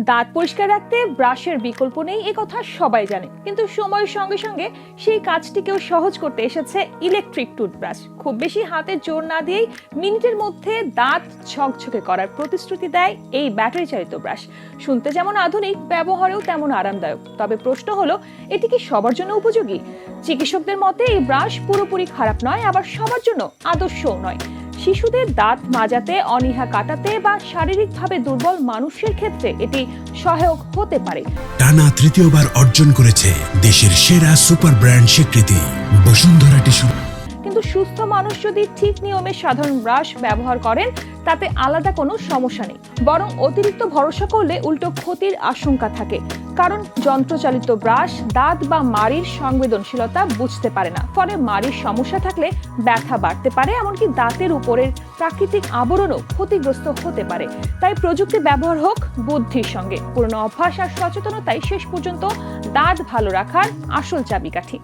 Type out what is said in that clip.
দাঁত পরিষ্কার রাখতে, ব্রাশের বিকল্প নেই, এ কথা সবাই জানে। কিন্তু সময়ের সঙ্গে সঙ্গে সেই কাজটিকেও সহজ করতে এসেছে ইলেকট্রিক টুথব্রাশ খুব বেশি হাতে জোর না দিয়েই মিনিটের মধ্যে দাঁত ঝকঝকে করার প্রতিশ্রুতি দেয় এই ব্যাটারি চালিত ব্রাশ। শুনতে যেমন আধুনিক, ব্যবহারেও তেমন আরামদায়ক। তবে প্রশ্ন হলো, এটি কি সবার জন্য উপযোগী? চিকিৎসকদের মতে, এই ব্রাশ পুরোপুরি খারাপ নয়, আবার সবার জন্য আদর্শও নয়। শিশুদের দাঁত মাজাতে, অনীহা কাটাতে বা শারীরিকভাবে দুর্বল মানুষের ক্ষেত্রে এটি সহায়ক হতে পারে। টানা তৃতীয়বার অর্জন করেছে দেশের সেরা সুপার ব্র্যান্ড স্বীকৃতি, বসুন্ধরা টিস্যু। সুস্থ মানুষ যদি ঠিক নিয়মে সাধারণ ব্রাশ ব্যবহার করেন, তাতে আলাদা কোনো সমস্যা নেই। বরং অতিরিক্ত ভরসা করলে উল্টো ক্ষতির আশঙ্কা থাকে। কারণ যন্ত্রচালিত ব্রাশ, দাঁত বা মাড়ির সংবেদনশীলতা বুঝতে পারে না। ফলে মাড়ির সমস্যা থাকলে ব্যথা বাড়তে পারে, এমনকি দাঁতের উপরের প্রাকৃতিক আবরণও ক্ষতিগ্রস্ত হতে পারে। তাই প্রযুক্তি ব্যবহার হোক বুদ্ধির সঙ্গে। পুরনো অভ্যাস আর সচেতনতাই শেষ পর্যন্ত দাঁত ভালো রাখার আসল চাবিকাঠি।